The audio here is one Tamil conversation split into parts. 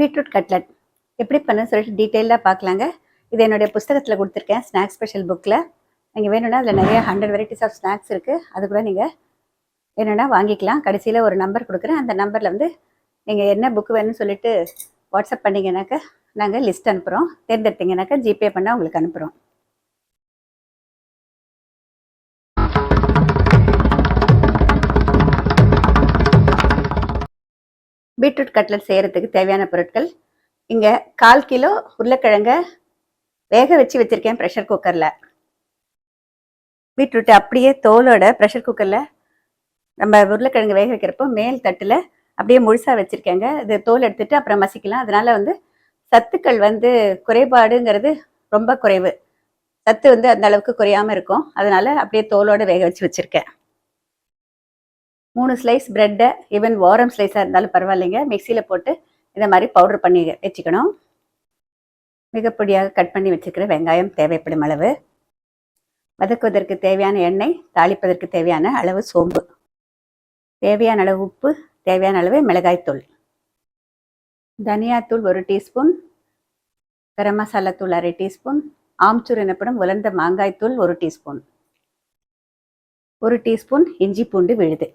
Beetroot cutlet. எப்படி பண்ண சொல்லிட்டு டீட்டெயிலாக பார்க்கலாங்க இது என்னுடைய புஸ்தகத்தில் கொடுத்துருக்கேன் ஸ்நாக்ஸ் ஸ்பெஷல் புக்கில் நீங்கள் வேணும்னா அதில் நிறைய ஹண்ட்ரட் வெரைட்டிஸ் ஆஃப் ஸ்நாக்ஸ் இருக்குது அது கூட நீங்கள் வேணும்னா வாங்கிக்கலாம். கடைசியில் ஒரு நம்பர் கொடுக்குறேன். அந்த நம்பரில் வந்து நீங்கள் என்ன புக்கு வேணும்னு சொல்லிட்டு வாட்ஸ்அப் பண்ணிங்கனாக்கா நாங்கள் லிஸ்ட் அனுப்புகிறோம் தேர்ந்தெடுத்தீங்கன்னாக்கா ஜிபே பண்ணால் உங்களுக்கு அனுப்புகிறோம் பீட்ரூட் கட்லட் செய்கிறதுக்கு தேவையான பொருட்கள். இங்கே கால் கிலோ உருளைக்கிழங்க வேக வச்சு வச்சுருக்கேன் ப்ரெஷர் குக்கரில் பீட்ரூட்டை அப்படியே தோலோட ப்ரெஷர் குக்கரில் நம்ம உருளைக்கிழங்கு வேக வைக்கிறப்போ மேல் தட்டில் அப்படியே முழுசாக வச்சுருக்கேங்க. இது தோல் எடுத்துகிட்டு அப்புறம் மசிக்கலாம். அதனால் வந்து சத்துக்கள் வந்து குறைபாடுங்கிறது ரொம்ப குறைவு. சத்து வந்து அந்த அளவுக்கு குறையாம இருக்கும். அதனால் அப்படியே தோலோட வேக வச்சு வச்சுருக்கேன். மூணு ஸ்லைஸ் பிரெட்டை ஈவன் வாரம் ஸ்லைஸாக இருந்தாலும் பரவாயில்லைங்க. மிக்சியில் போட்டு இந்த மாதிரி பவுடர் பண்ணி வச்சுக்கணும். மிகப்பொடியாக கட் பண்ணி வச்சுக்கிற வெங்காயம் தேவைப்படும் அளவு. வதக்குவதற்கு தேவையான எண்ணெய் தாளிப்பதற்கு தேவையான அளவு சோம்பு. தேவையான அளவு உப்பு தேவையான அளவு மிளகாய்த்தூள் தனியாத்தூள் ஒரு டீஸ்பூன். கரம் மசாலா தூள் அரை டீஸ்பூன். ஆம்ச்சூர் எனப்படும் உலர்ந்த மாங்காய்த்தூள் ஒரு டீஸ்பூன். ஒரு டீஸ்பூன் இஞ்சி பூண்டு விழுது.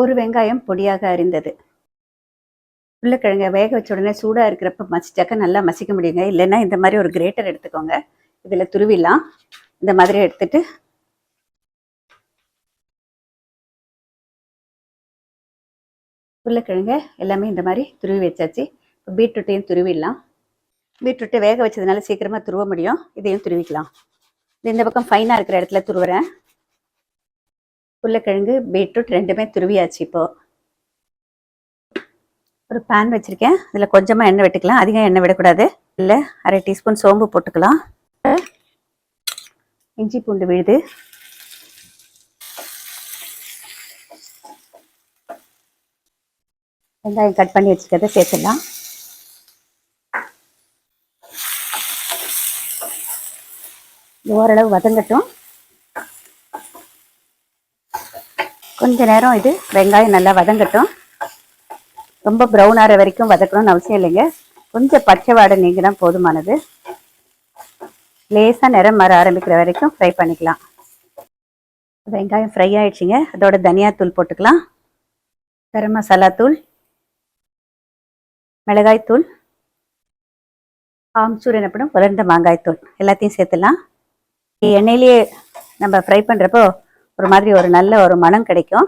ஒரு வெங்காயம் பொடியாக அரிந்தது. உருளைக்கிழங்கை வேக வச்ச உடனே சூடாக இருக்கிறப்ப மசிச்சாக்க நல்லா மசிக்க முடியுங்க. இல்லைன்னா இந்த மாதிரி ஒரு கிரேட்டர் எடுத்துக்கோங்க. இதில் துருவிலாம் இந்த மாதிரி எடுத்துட்டு உருளைக்கிழங்க எல்லாமே இந்த மாதிரி துருவி வச்சாச்சு. இப்போ பீட்ரூட்டையும் துருவிடலாம். பீட்ரூட்டை வேக வச்சதுனால சீக்கிரமாக துருவ முடியும். இதையும் துருவிக்கலாம். இந்த பக்கம் ஃபைனாக இருக்கிற இடத்துல துருவுறேன். உருளைக்கிழங்கு பீட்ரூட் ரெண்டுமே துருவியாச்சு இப்போ. ஒரு பேன் வச்சுருக்கேன். இதில் கொஞ்சமாக எண்ணெய் விட்டுக்கலாம். அதிகம் எண்ணெய் விடக்கூடாது. இல்லை அரை டீஸ்பூன் சோம்பு போட்டுக்கலாம். இஞ்சி பூண்டு விழுது. வெங்காயம் கட் பண்ணி வச்சுக்கிறத சேர்த்துடலாம். ஓரளவு வதங்கட்டும். கொஞ்ச நேரம் இது வெங்காயம் நல்லா வதங்கட்டும். ரொம்ப ப்ரௌன் ஆகிற வரைக்கும் வதக்கணும்னு அவசியம் இல்லைங்க. கொஞ்சம் பச்சை வாடை நீங்கினா போதுமானது. லேசாக நிறம் மாற ஆரம்பிக்கிற வரைக்கும் ஃப்ரை பண்ணிக்கலாம். வெங்காயம் ஃப்ரை ஆயிடுச்சுங்க. அதோட தனியாத்தூள் போட்டுக்கலாம். கரம் மசாலா தூள் மிளகாய்த்தூள் ஆம்ச்சூர் எனப்படும் உலர்ந்த மாங்காய்த்தூள் எல்லாத்தையும் சேர்த்துலாம் எண்ணெயிலேயே நம்ம ஃப்ரை பண்ணுறப்போ ஒரு மாதிரி ஒரு நல்ல ஒரு மனம் கிடைக்கும்.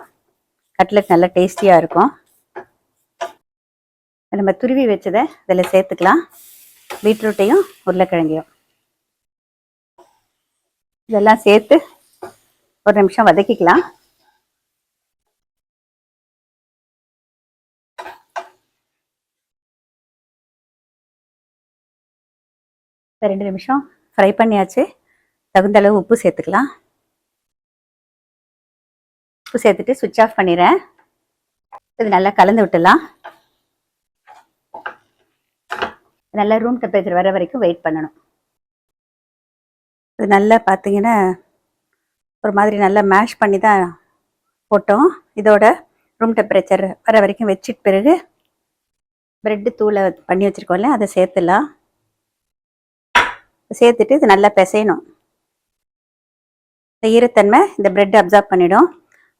கட்லெட் நல்லா டேஸ்டியாக இருக்கும். நம்ம துருவி வச்சதை இதில் சேர்த்துக்கலாம். பீட்ரூட்டையும் உருளைக்கிழங்கையும். இதெல்லாம் சேர்த்து ஒரு நிமிஷம் வதக்கிக்கலாம். ரெண்டு நிமிஷம் ஃப்ரை பண்ணியாச்சு. தகுந்த அளவு உப்பு சேர்த்துக்கலாம். உப்பு சேர்த்துட்டு சுவிட்ச் ஆஃப் பண்ணிடுறேன். இது நல்லா கலந்து விட்டுலாம் நல்லா ரூம் டெம்பரேச்சர் வர வரைக்கும் வெயிட் பண்ணணும். இது நல்லா பார்த்தீங்கன்னா ஒரு மாதிரி நல்லா மேஷ் பண்ணி தான் போட்டோம். இதோட ரூம் டெம்பரேச்சர் வர வரைக்கும் வச்சிட்டு பிறகு ப்ரெட்டு தூளை பண்ணி வச்சுருக்கோம்ல அதை சேர்த்துலாம் சேர்த்துட்டு இது நல்லா பிசையணும். இந்த ஈரத்தன்மை இந்த பிரெட் அப்சார்ப் பண்ணிடும்.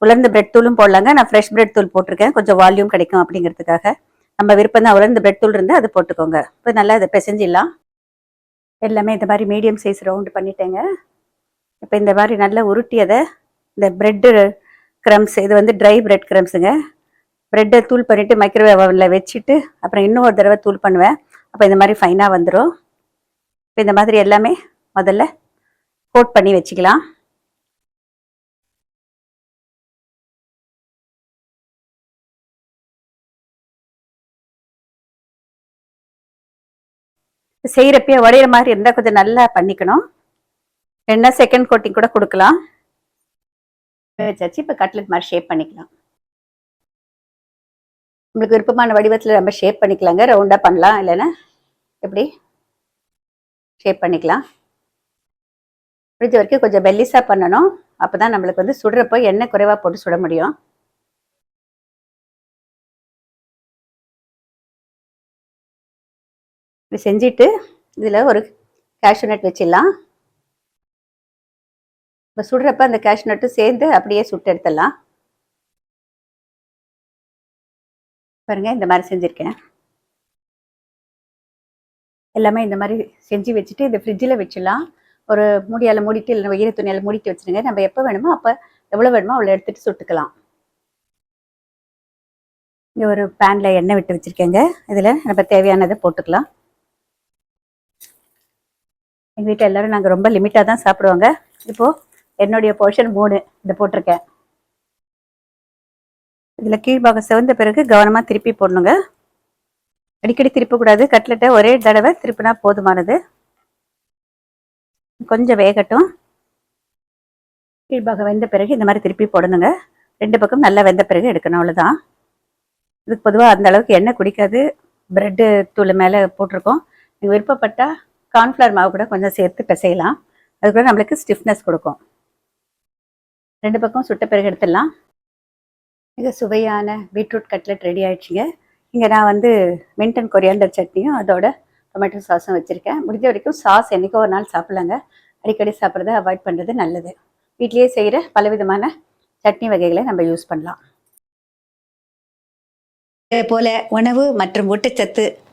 உலர்ந்த பிரெட் தூளும் போடலாங்க. நான் ஃப்ரெஷ் பிரெட் தூள் போட்டிருக்கேன். கொஞ்சம் வால்யூம் கிடைக்கும் அப்படிங்கிறதுக்காக. நம்ம விருப்பம் தான் உலர்ந்த பிரெட் தூள் இருந்தால் அது போட்டுக்கோங்க. இப்போ நல்லா இதை பிசைஞ்சிடலாம். எல்லாமே இந்த மாதிரி மீடியம் சைஸ் ரவுண்டு பண்ணிட்டேங்க. இப்போ இந்த மாதிரி நல்லா உருட்டியதை இந்த பிரெட்டு க்ரம்ஸ் இது வந்து ட்ரை பிரெட் க்ரம்ஸுங்க ப்ரெட்டை தூள் பண்ணிவிட்டு மைக்ரோவேவ் ஓவனில் வச்சுட்டு அப்புறம் இன்னும் ஒரு தடவை தூள் பண்ணுவேன். அப்போ இந்த மாதிரி ஃபைனாக வந்துடும் இப்போ இந்த மாதிரி எல்லாமே முதல்ல கோட் பண்ணி வச்சுக்கலாம். செய்கிறப்பயே உடையிற மாதிரி இருந்தால் கொஞ்சம் நல்லா பண்ணிக்கணும். என்ன செகண்ட் கோட்டிங் கூட கொடுக்கலாம். வச்சாச்சு இப்போ கட்லெட் மாதிரி ஷேப் பண்ணிக்கலாம். உங்களுக்கு விருப்பமான வடிவத்தில் நம்ம ஷேப் பண்ணிக்கலாங்க. ரவுண்டாக பண்ணலாம் இல்லைன்னா எப்படி? ஷேப் பண்ணிக்கலாம். முடிஞ்ச வரைக்கும் கொஞ்சம் பெல்லிஸாக பண்ணணும். அப்போ தான் நம்மளுக்கு வந்து சுடுறப்போ எண்ணெய் குறைவாக போட்டு சுட முடியும். இப்படி செஞ்சுட்டு இதில் ஒரு கேஷ்யூ நட் வச்சிடலாம். இப்போ சுடுறப்ப அந்த கேஷ்யூ நட்டும் சேர்ந்து அப்படியே சுட்டு எடுத்துடலாம். பாருங்க இந்த மாதிரி செஞ்சுருக்கேன். எல்லாமே இந்த மாதிரி செஞ்சு வச்சுட்டு இதை ஃப்ரிட்ஜில் வச்சிடலாம். ஒரு மூடியால் மூடிட்டு இல்லை ஈர துணியால் மூடிட்டு வச்சுருங்க. நம்ம எப்போ வேணுமோ அப்போ எவ்வளோ வேணுமோ அவ்வளோ எடுத்துகிட்டு சுட்டுக்கலாம். இங்கே ஒரு பேனில் எண்ணெய் விட்டு வச்சுருக்கேங்க. இதில் நம்ம தேவையானதை போட்டுக்கலாம். எங்கள் வீட்டில் எல்லோரும் நாங்கள் ரொம்ப லிமிட்டாக தான் சாப்பிடுவாங்க. இப்போது என்னுடைய போர்ஷன் மூணு இதை போட்டிருக்கேன். இதில் கீழ்பாகம் செவந்த பிறகு கவனமாக திருப்பி போடணுங்க. அடிக்கடி திருப்பக்கூடாது. கட்லெட்டை ஒரே தடவை திருப்பினா போதுமானது. கொஞ்சம் வேகட்டும். கீழ்பாகம் வெந்த பிறகு இந்த மாதிரி திருப்பி போடணுங்க. ரெண்டு பக்கம் நல்லா வெந்த பிறகு எடுக்கணும் அவ்வளோதான் இதுக்கு பொதுவாக அந்த அளவுக்கு எண்ணெய் குடிக்காது. ப்ரெட்டு தூள் மேலே போட்டிருக்கோம். நீங்கள் விருப்பப்பட்டால் கார்ன்ஃப்ளவர் மாவு கூட கொஞ்சம் சேர்த்து பிசையலாம். அது கூட நம்மளுக்கு ஸ்டிஃப்னஸ் கொடுக்கும். ரெண்டு பக்கம் சுட்ட பிறகு எடுத்துடலாம். மிக சுவையான பீட்ரூட் கட்லெட் ரெடி ஆயிடுச்சுங்க. இங்கே நான் வந்து மின்டன் கொரியாண்டர் சட்னியும் அதோட டொமேட்டோ சாஸும் வச்சுருக்கேன். முடிஞ்ச வரைக்கும் சாஸ் என்றைக்கோ ஒரு நாள் சாப்பிட்லாங்க. அடிக்கடி சாப்பிட்றத அவாய்ட் பண்ணுறது நல்லது. வீட்லேயே செய்கிற பலவிதமான சட்னி வகைகளை நம்ம யூஸ் பண்ணலாம். இதே போல உணவு மற்றும் ஊட்டச்சத்து